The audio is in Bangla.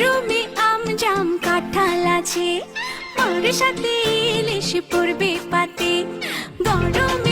রুমি আম জাম কাঁঠাল আছে। ওর সাথে ইলিশ পড়বে পাতে। গরমে